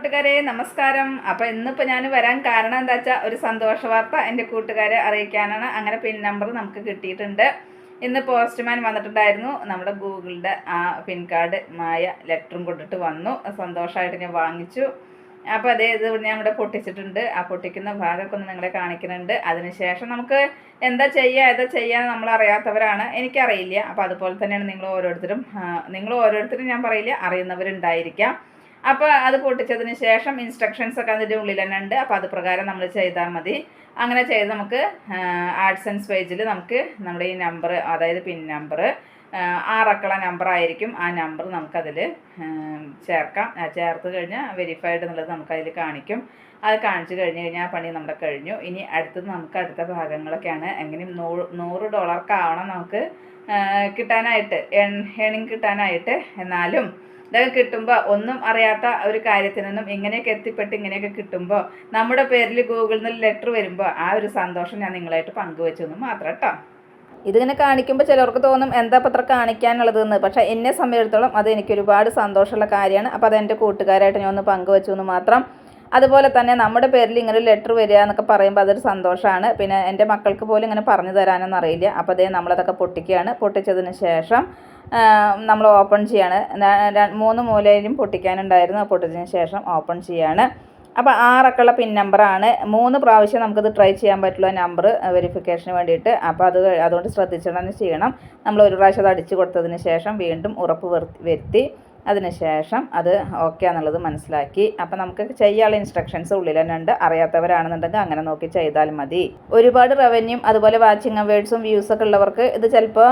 കൂട്ടുകാരെ നമസ്കാരം. അപ്പോൾ ഇന്നിപ്പോൾ ഞാൻ വരാൻ കാരണം എന്താ വെച്ചാൽ ഒരു സന്തോഷ വാർത്ത എന്റെ കൂട്ടുകാരെ അറിയിക്കാനാണ്. അങ്ങനെ പിൻ നമ്പർ നമുക്ക് കിട്ടിയിട്ടുണ്ട്. ഇന്ന് പോസ്റ്റ്മാൻ വന്നിട്ടുണ്ടായിരുന്നു. നമ്മുടെ ഗൂഗിളിന്റെ ആ പിൻ കാർഡ് മായ ലെറ്ററും കൊണ്ടിട്ട് വന്നു. സന്തോഷമായിട്ട് ഞാൻ വാങ്ങിച്ചു. അപ്പോൾ അതേ ഇത് ഞാൻ ഇവിടെ പൊട്ടിച്ചിട്ടുണ്ട്. ആ പൊട്ടിക്കുന്ന ഭാഗമൊക്കെ ഒന്ന് നിങ്ങളെ കാണിക്കുന്നുണ്ട്. അതിനുശേഷം നമുക്ക് എന്താ ചെയ്യുക ഏതാ ചെയ്യാന്ന് നമ്മൾ അറിയാത്തവരാണ്. എനിക്കറിയില്ല. അപ്പോൾ അതുപോലെ തന്നെയാണ് നിങ്ങൾ ഓരോരുത്തരും നിങ്ങൾ ഓരോരുത്തരും ഞാൻ പറയില്ല അറിയുന്നവരുണ്ടായിരിക്കാം. അപ്പോൾ അത് പൊട്ടിച്ചതിന് ശേഷം ഇൻസ്ട്രക്ഷൻസ് ഒക്കെ അതിന്റെ ഉള്ളിൽ തന്നെ ഉണ്ട്. അപ്പോൾ അത് പ്രകാരം നമ്മൾ ചെയ്താൽ മതി. അങ്ങനെ ചെയ്ത് നമുക്ക് ആൻഡ് പേജിൽ നമുക്ക് നമ്മുടെ ഈ നമ്പർ അതായത് പിൻ നമ്പർ ആറക്കള നമ്പർ ആയിരിക്കും. ആ നമ്പർ നമുക്കതിൽ ചേർക്കാം. ചേർത്ത് കഴിഞ്ഞാൽ വെരിഫൈഡ് എന്നുള്ളത് നമുക്കതിൽ കാണിക്കും. അത് കാണിച്ചു കഴിഞ്ഞ് കഴിഞ്ഞാൽ ആ പണി നമ്മുടെ കഴിഞ്ഞു. ഇനി അടുത്തത് നമുക്ക് അടുത്ത ഭാഗങ്ങളൊക്കെയാണ്. എങ്ങനെയും നൂറ് നൂറ് ഡോളർക്കാവണം നമുക്ക് കിട്ടാനായിട്ട് ഏണിങ് കിട്ടാനായിട്ട്. എന്നാലും ഇതൊക്കെ കിട്ടുമ്പോൾ ഒന്നും അറിയാത്ത ഒരു കാര്യത്തിനൊന്നും ഇങ്ങനെയൊക്കെ എത്തിപ്പെട്ട് ഇങ്ങനെയൊക്കെ കിട്ടുമ്പോൾ നമ്മുടെ പേരിൽ ഗൂഗിളിൽ നിന്ന് ലെറ്റർ വരുമ്പോൾ ആ ഒരു സന്തോഷം ഞാൻ നിങ്ങളായിട്ട് പങ്കുവെച്ചു എന്ന് മാത്രം കേട്ടോ ഇതിങ്ങനെ കാണിക്കുമ്പോൾ ചിലർക്ക് തോന്നും എന്താ പത്ര കാണിക്കാനുള്ളതെന്ന് പക്ഷേ എന്നെ സംബന്ധിച്ചിടത്തോളം അത് എനിക്ക് ഒരുപാട് സന്തോഷമുള്ള കാര്യമാണ്. അപ്പോൾ അത് എന്റെ കൂട്ടുകാരായിട്ട് ഞാൻ ഒന്ന് പങ്കുവെച്ചു എന്ന് മാത്രം അതുപോലെ തന്നെ നമ്മുടെ പേരിൽ ഇങ്ങനെ ലെറ്റർ വരിക എന്നൊക്കെ പറയുമ്പോൾ അതൊരു സന്തോഷമാണ് പിന്നെ എന്റെ മക്കൾക്ക് പോലും ഇങ്ങനെ പറഞ്ഞു തരാനൊന്നും അറിയില്ല. അപ്പോൾ അതേ നമ്മളതൊക്കെ പൊട്ടിക്കുകയാണ്. പൊട്ടിച്ചതിന് ശേഷം നമ്മൾ ഓപ്പൺ ചെയ്യാണ്. മൂന്ന് മൂലയിലും പൊട്ടിക്കാനുണ്ടായിരുന്നു. പൊട്ടിച്ചതിന് ശേഷം ഓപ്പൺ ചെയ്യാണ്. അപ്പോൾ ആറക്കുള്ള പിൻ നമ്പറാണ് മൂന്ന് പ്രാവശ്യം നമുക്കത് ട്രൈ ചെയ്യാൻ പറ്റുള്ള നമ്പർ വെരിഫിക്കേഷന് വേണ്ടിയിട്ട്. അപ്പോൾ അത് അതുകൊണ്ട് ശ്രദ്ധിച്ചിട്ട് തന്നെ ചെയ്യണം. നമ്മൾ ഒരു പ്രാവശ്യം അത് അടിച്ചു കൊടുത്തതിന് ശേഷം വീണ്ടും ഉറപ്പ് വരുത്തി. അതിനുശേഷം അത് ഓക്കെ എന്നുള്ളത് മനസ്സിലാക്കി. അപ്പം നമുക്ക് ചെയ്യാനുള്ള ഇൻസ്ട്രക്ഷൻസ് ഉള്ളിൽ തന്നെ ഉണ്ട്. അറിയാത്തവരാണെന്നുണ്ടെങ്കിൽ അങ്ങനെ നോക്കി ചെയ്താൽ മതി. ഒരുപാട് റവന്യൂം അതുപോലെ വാച്ചിങ് അവേഴ്സും വ്യൂസൊക്കെ ഉള്ളവർക്ക് ഇത് ചിലപ്പോൾ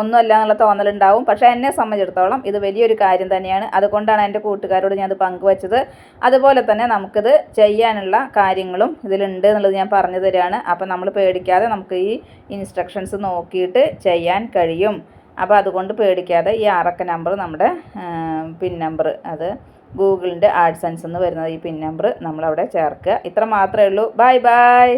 ഒന്നുമല്ല എന്നുള്ള തോന്നലുണ്ടാവും പക്ഷേ എന്നെ സംബന്ധിച്ചിടത്തോളം ഇത് വലിയൊരു കാര്യം തന്നെയാണ്. അതുകൊണ്ടാണ് എന്റെ കൂട്ടുകാരോട് ഞാൻ അത് പങ്കുവച്ചത്. അതുപോലെ തന്നെ നമുക്കിത് ചെയ്യാനുള്ള കാര്യങ്ങളും ഇതിലുണ്ട് എന്നുള്ളത് ഞാൻ പറഞ്ഞു തരികയാണ് അപ്പം നമ്മൾ പേടിക്കാതെ നമുക്ക് ഈ ഇൻസ്ട്രക്ഷൻസ് നോക്കിയിട്ട് ചെയ്യാൻ കഴിയും. അപ്പോൾ അതുകൊണ്ട് പേടിക്കാതെ ഈ ആറക്ക നമ്പർ നമ്മുടെ പിൻ നമ്പർ അത് ഗൂഗിളിന്റെ ആഡ്സൻസ് എന്ന് വരുന്നത് ഈ പിൻ നമ്പർ നമ്മളവിടെ ചേർക്കുക. ഇത്ര മാത്രമേ ഉള്ളൂ. Bye bye